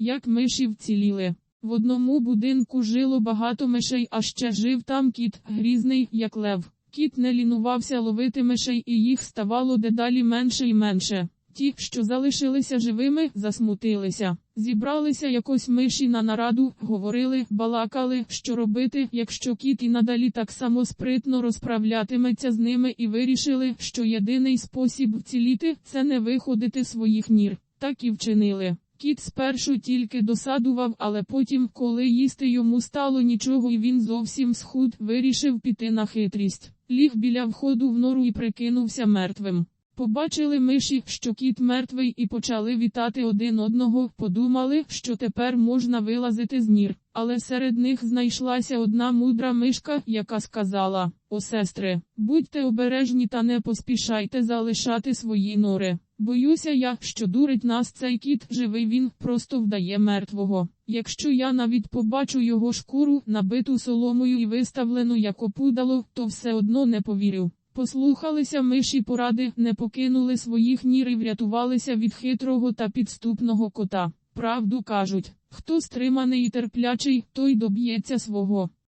Як миші вціліли. В одному будинку жило багато мишей, а ще жив там кіт, грізний, як лев. Кіт не лінувався ловити мишей, і їх ставало дедалі менше і менше. Ті, що залишилися живими, засмутилися. Зібралися якось миші на нараду, говорили, балакали, що робити, якщо кіт і надалі так само спритно розправлятиметься з ними, і вирішили, що єдиний спосіб вціліти це не виходити своїх нір. Так і вчинили. Кіт спершу тільки досадував, але потім, коли їсти йому стало нічого і він зовсім схуд, вирішив піти на хитрість. Ліг біля входу в нору і прикинувся мертвим. Побачили миші, що кіт мертвий, і почали вітати один одного, подумали, що тепер можна вилазити з нір. Але серед них знайшлася одна мудра мишка, яка сказала: О, сестри, будьте обережні та не поспішайте залишати свої нори. Боюся я, що дурить нас цей кіт, живий він просто вдає мертвого. Якщо я навіть побачу його шкуру, набиту соломою і виставлену як опудало, то все одно не повірю. Послухалися миші поради, не покинули своїх нір і врятувалися від хитрого та підступного кота. Правду кажуть, хто стриманий і терплячий, той доб'ється свого.